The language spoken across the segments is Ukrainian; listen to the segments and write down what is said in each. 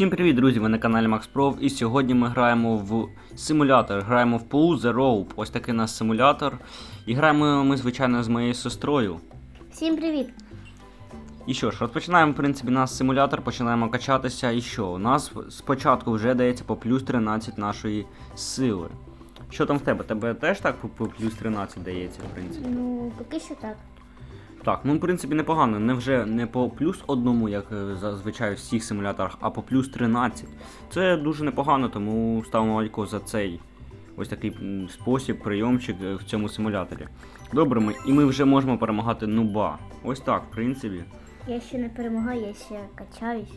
Всім привіт, друзі! Ви на каналі Max Pro і сьогодні ми граємо в симулятор. Граємо в Pull the Rope. Ось такий у нас симулятор. І граємо ми, звичайно, з моєю сестрою. Всім привіт! І що ж, розпочинаємо, в принципі, наш симулятор, починаємо качатися. І що? У нас спочатку вже дається по плюс 13 нашої сили. Що там в тебе? Тебе теж так по плюс 13 дається, в принципі? Ну, поки що так. Так, ну в принципі непогано. Не вже не по плюс одному, як е, зазвичай в всіх симуляторах, а по плюс 13. Це дуже непогано, тому ставимо лайко за цей ось такий спосіб, прийомчик е, в цьому симуляторі. Добре, ми, і ми вже можемо перемагати нуба. Ось так, в принципі. Я ще не перемагаю, я ще качаюсь.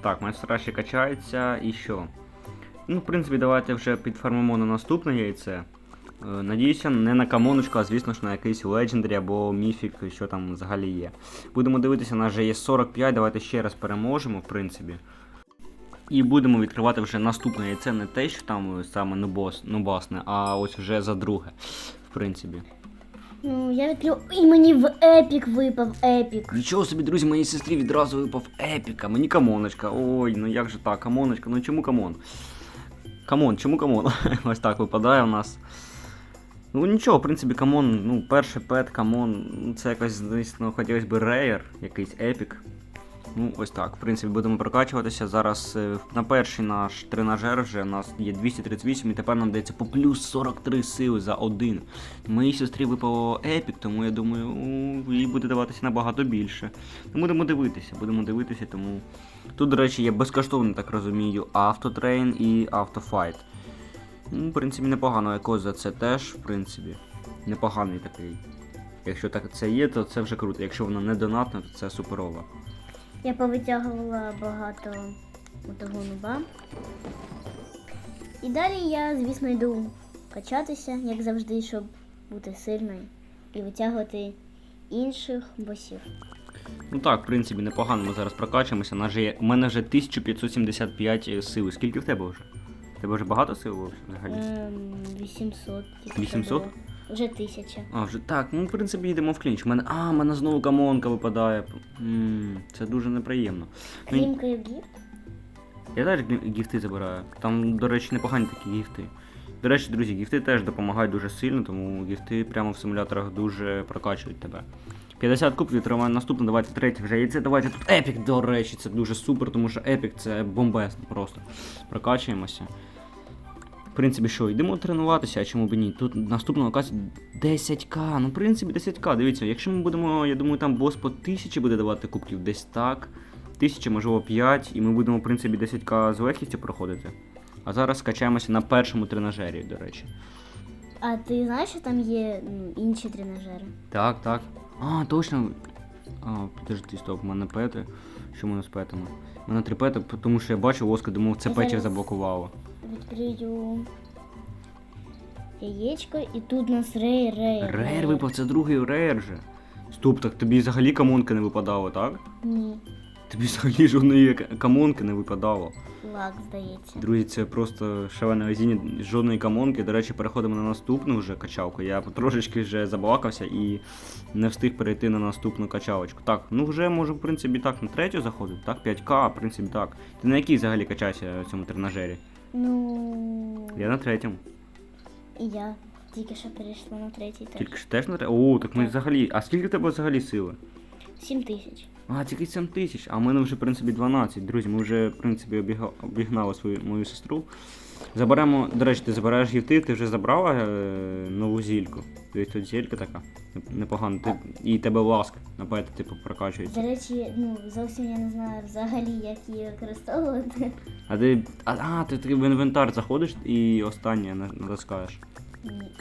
Так, моя сестра ще качається і що? Ну, в принципі, давайте вже підфармимо на наступне яйце. Е, Надіюся, не на камоночку, а звісно ж на якийсь Legendary або міфік, що там взагалі є. Будемо дивитися, у нас вже є 45, давайте ще раз переможемо, в принципі. І будемо відкривати вже наступне яйце, не те, що там е, саме нубос, нубасне, а ось вже за друге, в принципі. Ну, я відкрив. І мені в епік випав епік. Нічого собі, друзі, моїй сестрі відразу випав епіка, мені камоночка. Ой, ну як же так, камоночка, ну чому камон? Камон, чому камон? Ось так випадає у нас. Ну нічого, в принципі, камон, ну, перший пет, камон, ну це якось, звісно, хотілося б рейер, якийсь епік. Ну, ось так. В принципі, будемо прокачуватися. Зараз е, на перший наш тренажер вже у нас є 238, і тепер нам дається по плюс 43 сили за один. Моїй сестрі випало епік, тому я думаю, їй буде даватися набагато більше. Ну, будемо дивитися, будемо дивитися, тому. Тут, до речі, є безкоштовно, так розумію, автотрейн і автофайт. Ну, в принципі, непогано якось за це теж, в принципі. Непоганий такий. Якщо так це є, то це вже круто. Якщо воно не донатне, то це суперово. Я повитягувала багато того нуба. І далі я, звісно, йду качатися, як завжди, щоб бути сильною і витягувати інших босів. Ну так, в принципі, непогано ми зараз прокачуємося. У мене вже 1575 сили. Скільки в тебе вже? Тебе вже багато сил взагалі? Ем, 800. тільки 800? було. Вже 1000. А, вже так, ну в принципі йдемо в клінч. Мене, а, в мене знову камонка випадає. м це дуже неприємно. Ну, Крім гіфт. Я теж гі- гіфти забираю. Там, до речі, непогані такі гіфти. До речі, друзі, гіфти теж допомагають дуже сильно, тому гіфти прямо в симуляторах дуже прокачують тебе. 50 кубків тримаємо наступне, давайте третє вже яйце. Давайте тут епік, до речі, це дуже супер, тому що епік це бомбезно просто. Прокачуємося. В принципі, що, йдемо тренуватися, а чому б ні? Тут наступна локація 10к. Ну, в принципі, 10к. Дивіться, якщо ми будемо, я думаю, там бос по 1000 буде давати кубків, десь так. 1000, можливо, 5, і ми будемо, в принципі, 10к з легкістю проходити. А зараз скачаємося на першому тренажері, до речі. А ти знаєш, що там є інші тренажери? Так, так. А, точно. А, підожди, стоп, у мене пети. Що в мене з петами? У мене три пети, тому що я бачив Оскар, думав, це зараз- заблокувало. Відкрию яєчко, і тут у нас рей, рей. Рейр випав, це другий рейр же. Стоп, так тобі взагалі камонки не випадало, так? Ні, Тобі взагалі жодної камонки не випадало. лак, здається. Друзі, це просто шалене везіння, жодної камонки. До речі, переходимо на наступну вже качалку. Я трошечки вже забалакався і не встиг перейти на наступну качалочку. Так, ну вже можу, в принципі, так на третю заходити, так, 5К, в принципі, так. Ти на якій взагалі качаєшся в цьому тренажері? Ну. Я на третьому. І я тільки що перейшла на третій теж. Тільки що теж на третьому? О, так ми Так. взагалі. А скільки в тебе взагалі сили? Сім тисяч. А, тільки 7 тисяч, а в мене вже, в принципі, 12. Друзі, ми вже, в принципі, обігнали свою мою сестру. Заберемо, до речі, ти забираєш гіфти, ти вже забрала е, нову зільку. Тобто тут зілька така. неп- Непогано. Ти, і тебе ласка наперед, типу, прокачується. До речі, ну зовсім я не знаю взагалі, як її використовувати. А ти. А, а ти, ти в інвентар заходиш і останнє на- натискаєш. Ні.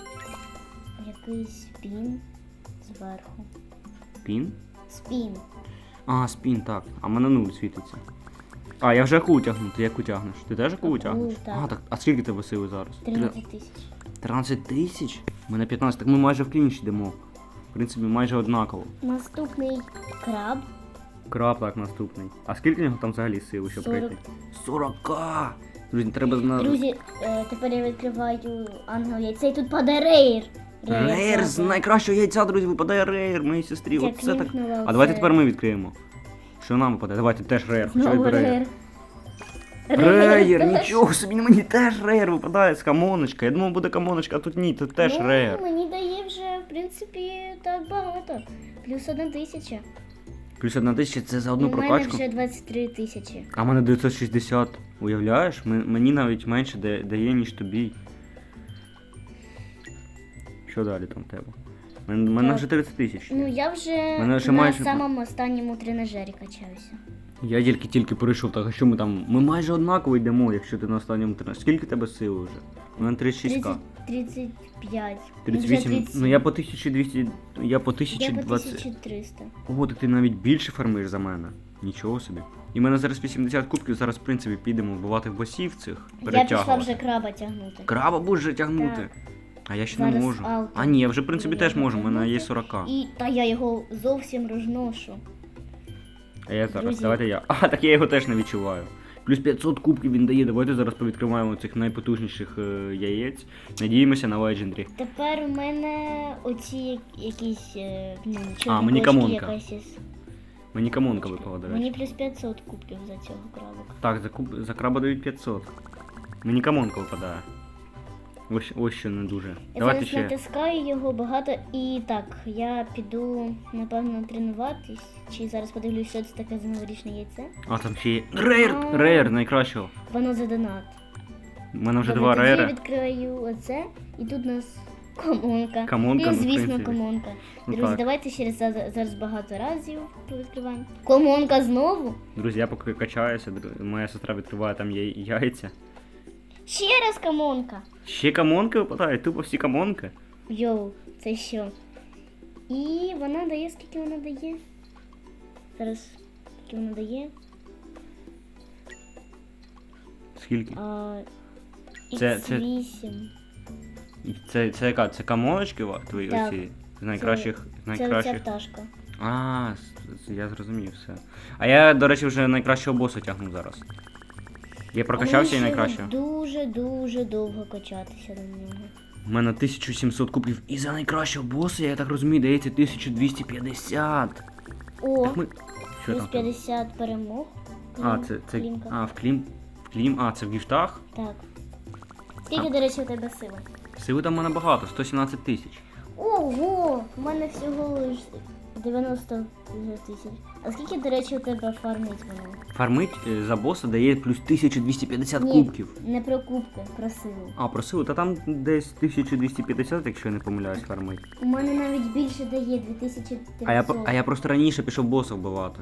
Якийсь спін зверху. Пін? Спін. А, спін, так. А в мене нуль світиться. А, я вже яку тягну, ти яку тягнеш? Ти теж яку тягнеш? так. А, так, а скільки тебе сили зараз? 13 тисяч. 13 тисяч? У мене 15, так ми майже в клінч йдемо. В принципі, майже однаково. Наступний краб. Краб так наступний. А скільки в нього там взагалі сили, щоб 40. пройти? 40к! Друзі, треба на. Друзі, е, тепер я відкриваю ангел яйце і тут падає рейр. Рейр з падає. найкращого яйця, друзі, випадає рейр, моїй сестрі. Я Оце так. А давайте це. тепер ми відкриємо. Що нам випаде? Давайте теж рейр. Хоча Знову б рейр. рейр. Рейер, нічого собі, мені теж рейер випадає з камоночка. Я думав, буде камоночка, а тут ні, тут теж ну, рейер. Мені дає вже, в принципі, так багато. Плюс одна тисяча. Плюс одна тисяча це за одну У мене прокачку. вже 23 тисячі. А в мене 960. Уявляєш? М- мені навіть менше да- дає, ніж тобі. Що далі там в тебе? У мене, Так. вже 30 тисяч. Ну я вже Мене вже на майже- самому останньому тренажері качаюся. Я тільки-тільки перейшов, так а що ми там. Ми майже однаково йдемо, якщо ти на останньому тренажері. Скільки тебе сили вже? У мене 36к. 30, 35. 38. Вже 30. Ну я по 1200. Я по Я по 1020. 1300. Ого, так ти навіть більше фармиш за мене. Нічого собі. І в мене зараз 80 кубків, зараз, в принципі, підемо вбивати босів цих. Я пішла перетягувати. вже краба тягнути. Краба будеш же тягнути. Так. А я ще Зараз не можу. ауто. А ні, я вже в принципі теж можу, в мене є 40. І та я його зовсім розношу. А я зараз, Друзі. давайте я. А, так я його теж не відчуваю. Плюс 500 кубків він дає. Давайте зараз повідкриваємо цих найпотужніших е, яєць. Надіємося на Legendary. Тепер у мене оці як- якісь е, ну, А, мені чорнокошки камонка. якась із- Мені камонка випала, до речі. Мені плюс 500 кубків за цього крабика. Так, за, куб... за краба дають 500. Мені камонка випадає. Ось, ось що не дуже. Я Давайте зараз ще. натискаю його багато і так, я піду, напевно, тренуватись. Чи зараз подивлюсь, що це таке за новорічне яйце. А там ще є. Рейер! А. Рейер найкращого. Воно за донат. У мене вже Добре, два тоді я відкрию оце, і тут у нас комонка. Камонка, і, ну, в звісно, принципі. комонка. Ну, Друзі, так. давайте ще раз за- зараз багато разів відкриваємо. Комонка знову. Друзі, я поки качаюся, дру- моя сестра відкриває там яй- яйця. Ще раз комонка. Ще камонки випадають, тупо всі камонки. Йоу, це що? І вона дає, скільки вона дає? Зараз, скільки вона дає? Скільки? А, Це- це- X8. Це, це яка? Це камоночки ва- твої Так. оці? З найкращих. з Це оця найкращих. пташка. А, я зрозумів все. А я, до речі, вже найкращого боса тягну зараз. Я прокачався і А мені ще найкращого. Дуже-дуже довго качатися до нього. У мене 1700 кубків. І за найкращого боса, я так розумію, дається 1250. О, Так ми... Що плюс там? в тебе? 50 перемог. А, це, це... клімка. А, в клім... В клім... А, це в гіфтах? Так. Скільки, до речі, у тебе сили? Сили там в мене багато, 117 тисяч. Ого! У мене всього лиш 90 тисяч. А скільки, до речі, у тебе фармить воно? Фармить е, за боса дає плюс 1250 Ні, кубків. Не про кубки, про силу. А, про силу, та там десь 1250, якщо я не помиляюсь, фармить. У мене навіть більше дає 2300. А я, по- а я просто раніше пішов боса вбивати.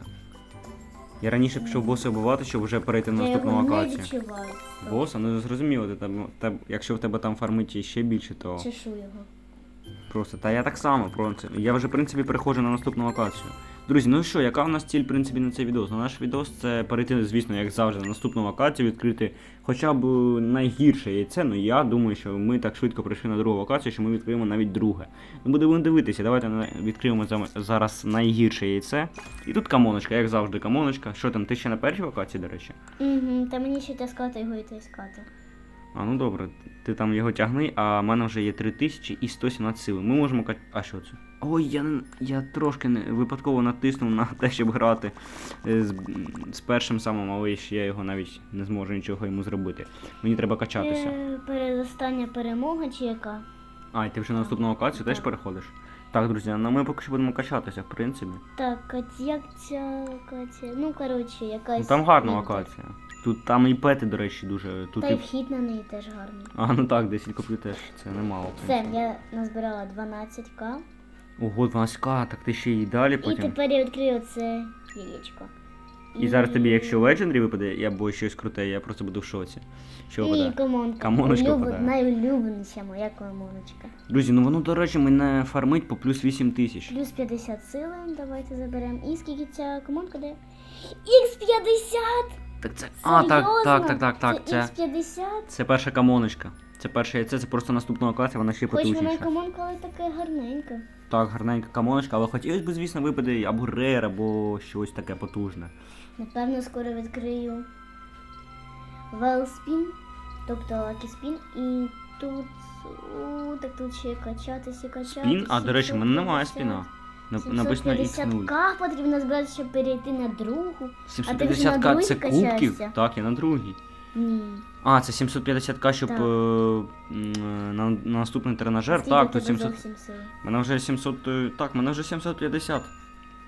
Я раніше пішов боса вбивати, щоб вже перейти на Я наступну його не локацію. відчуваю. Боса, ну зрозуміло, ти там, те- якщо в тебе там фармить ще більше, то Чешу його. Просто. Та я так само, просто. Я вже, в принципі, переходжу на наступну локацію. Друзі, ну що, яка у нас ціль, в принципі, на цей відос? На наш відос це перейти, звісно, як завжди, на наступну локацію, відкрити хоча б найгірше яйце. Ну я думаю, що ми так швидко прийшли на другу локацію, що ми відкриємо навіть друге. Ну будемо дивитися, давайте відкриємо зараз найгірше яйце. І тут камоночка, як завжди, камоночка. Що там, ти ще на першій локації, до речі? Угу, та мені ще таскати його і таскати. А ну добре, ти там його тягни, а в мене вже є 3000 і 117 сили. Ми можемо. А що це? Ой, я, я трошки не, випадково натиснув на те, щоб грати е, з, з першим самим, але ще я його навіть не зможу нічого йому зробити. Мені треба качатися. Е, передостання перемога чи яка? А, і ти вже на наступну локацію теж переходиш? Так, друзі, ну ми поки що будемо качатися, в принципі. Так, як ця Катя? Ну, коротше, якась. Ну, там гарна локація. Тут там і пети, до речі, дуже. Тут Та і... й вхід на неї теж гарний. А, ну так, 10 куплю теж, це немало. Все, я назбирала 12к. Ого, 12к, так ти ще й далі І потім. тепер я відкрию це яєчко. І зараз тобі, якщо Legendary випаде, або щось круте, я просто буду в шоці. Що І випадає? комонка. Камоночка Улюб- впадає. Найулюбленіша моя комоночка. Друзі, ну воно, до речі, мене фармить по плюс 8 тисяч. Плюс 50 сили, давайте заберемо. І скільки ця комонка дає? Х50! Так це. А, так, так, так, так, так. Це, Це Х50? це перша камоночка. Це перше яйце, це просто наступна локація, вона ще Хоч вона й потужніша. комонка, але така гарненька. Так, гарненька камоночка, але хотілося б, звісно, випаде або рер, або щось таке потужне. Напевно, скоро відкрию Велспін, тобто Лакіспін, і тут. О, так тут ще качатися, качатися. Спін? А, до речі, в мене немає 750. спіна. Нап- Написано X0. к потрібно збирати, щоб перейти на другу. А ти вже на 750к другій це качаєшся? кубків? Так, я на другій. Ні. А, це 750к, щоб Так. е, м, е, на, на наступний тренажер. Скільки Так, то тебе 700. зовсім сили? Мене вже 700. е, Так, мене вже 750.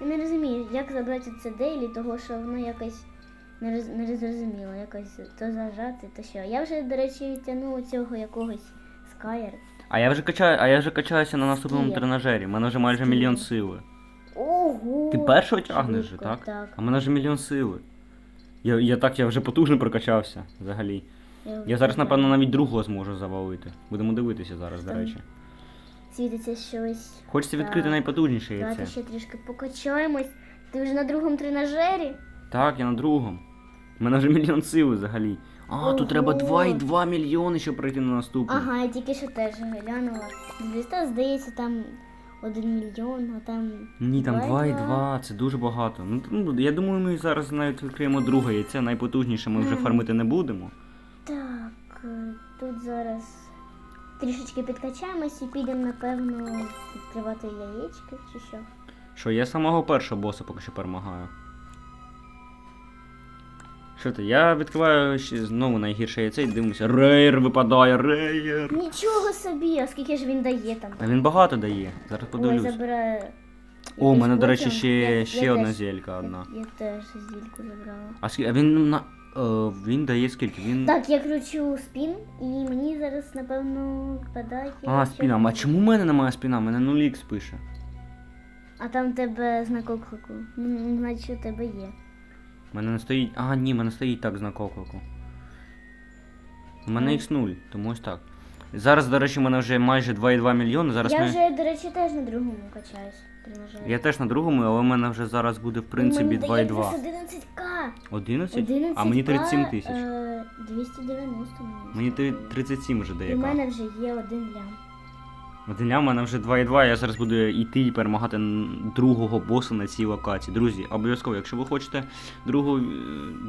Я не розумію, як забрати це дейлі, того що воно якось не, роз, не зрозуміло, якось то зажати, то що. Я вже, до речі, тягнула цього якогось скайер. А я вже качаю, а я вже качаюся на наступному Скільки? тренажері. У мене вже майже мільйон сили. Ого! Ти першого тягнеш, же, так? Так. А в мене вже мільйон сили. Я, я так, я вже потужно прокачався взагалі. Я зараз, напевно, навіть другого зможу завалити. Будемо дивитися зараз, до Там речі. Світиться щось. Хочеться відкрити Так. найпотужніше Давайте яйце. ще трішки покачаємось. Ти вже на другому тренажері? Так, я на другому. У мене вже мільйон сили взагалі. А, тут треба Ого. 2,2 мільйони, щоб пройти на наступний. Ага, я тільки що теж глянула. Звіста, здається, там один мільйон, а там. Ні, там 2,2. 2,2, це дуже багато. Ну, ну, я думаю, ми зараз навіть відкриємо друге яйце, найпотужніше ми вже фармити не будемо. Так, е, тут зараз трішечки підкачаємось і підемо, напевно, відкривати яєчки чи що. Що, я самого першого боса поки що перемагаю. Що ти? Я відкриваю ще знову найгірше яйце і дивимося. Рейр випадає, рейр! Нічого собі, а скільки ж він дає там? А він багато дає. Зараз Ой, подивлюсь. забирає. О, у мене, до речі, ще, Я- ще я одна теж- зелька одна. Я, я теж зільку забрала. А скільки? А він на. Е, він дає скільки? Він. Так, я кручу спін, і мені зараз, напевно, випадає. А, спіна. А чому в мене немає спіна? У мене 0х пише. А там тебе знак оклику. Значить, у тебе є. У мене не стоїть. А, ні, в мене стоїть так знак оклику. У мене Ну. X0, тому ось так. Зараз, до речі, у мене вже майже 2,2 мільйони. Зараз я ми. вже, до речі, теж на другому качаюсь. тренажері. Я теж на другому, але в мене вже зараз буде в принципі Мені дає 2,2. плюс 11к. 11? 11 А мені 37 тисяч. Е, 290 мені. Мені 37 вже дає. ка. мене вже є один лям. Лям, у мене вже 2,2, я зараз буду йти і перемагати другого боса на цій локації. Друзі, обов'язково, якщо ви хочете другу, е,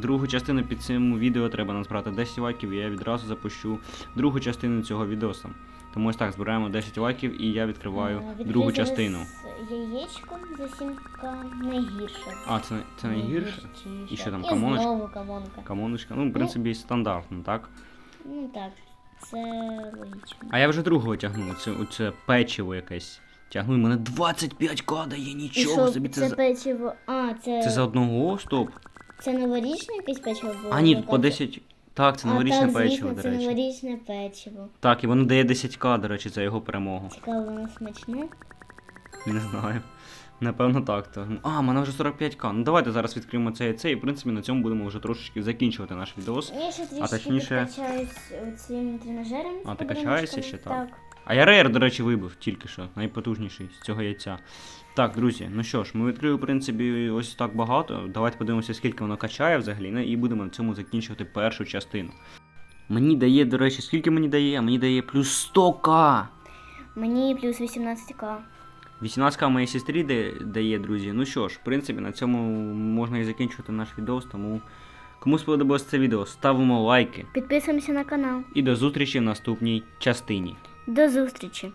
другу частину під цим відео, треба назбирати 10 лайків, і я відразу запущу другу частину цього відоса. Тому ось так, збираємо 10 лайків і я відкриваю Е, відкрий другу частину. Яєчко за 7к найгірше. А, це, це найгірше? І що там, І камоночка? знову камонка. Камоночка. Ну, в принципі, стандартно, так? Ну так, це логічно. А я вже другого тягну, це, оце печиво якесь. Тягну, і мене 25к дає, нічого що, собі. Це, це за... печиво. А, це, це за одного, стоп. це новорічне якесь печиво було? А ні, по 10. Так, це новорічне а, так, печиво, звісно, до це речі. новорічне печиво. Так, і воно дає 10к, до речі, за його перемогу. Цікаво, воно смачне. Не знаю. Напевно, так. то. А, мене вже 45к. Ну давайте зараз відкриємо це і це, і в принципі на цьому будемо вже трошечки закінчувати наш відос. Я ще трішки точніше- підкачаюсь цим тренажером. А, ти качаєшся ще, так? Так. А я рейер, до речі, вибив тільки що, найпотужніший з цього яйця. Так, друзі, ну що ж, ми відкрили, в принципі, ось так багато. Давайте подивимося, скільки воно качає взагалі, ну, і будемо на цьому закінчувати першу частину. Мені дає, до речі, скільки мені дає? Мені дає плюс 100к. Мені плюс 18к. 18к моїй сестрі дає, друзі. Ну що ж, в принципі, на цьому можна і закінчувати наш відео, тому кому сподобалось це відео, ставимо лайки. Підписуємося на канал. І до зустрічі в наступній частині. До зустрічі!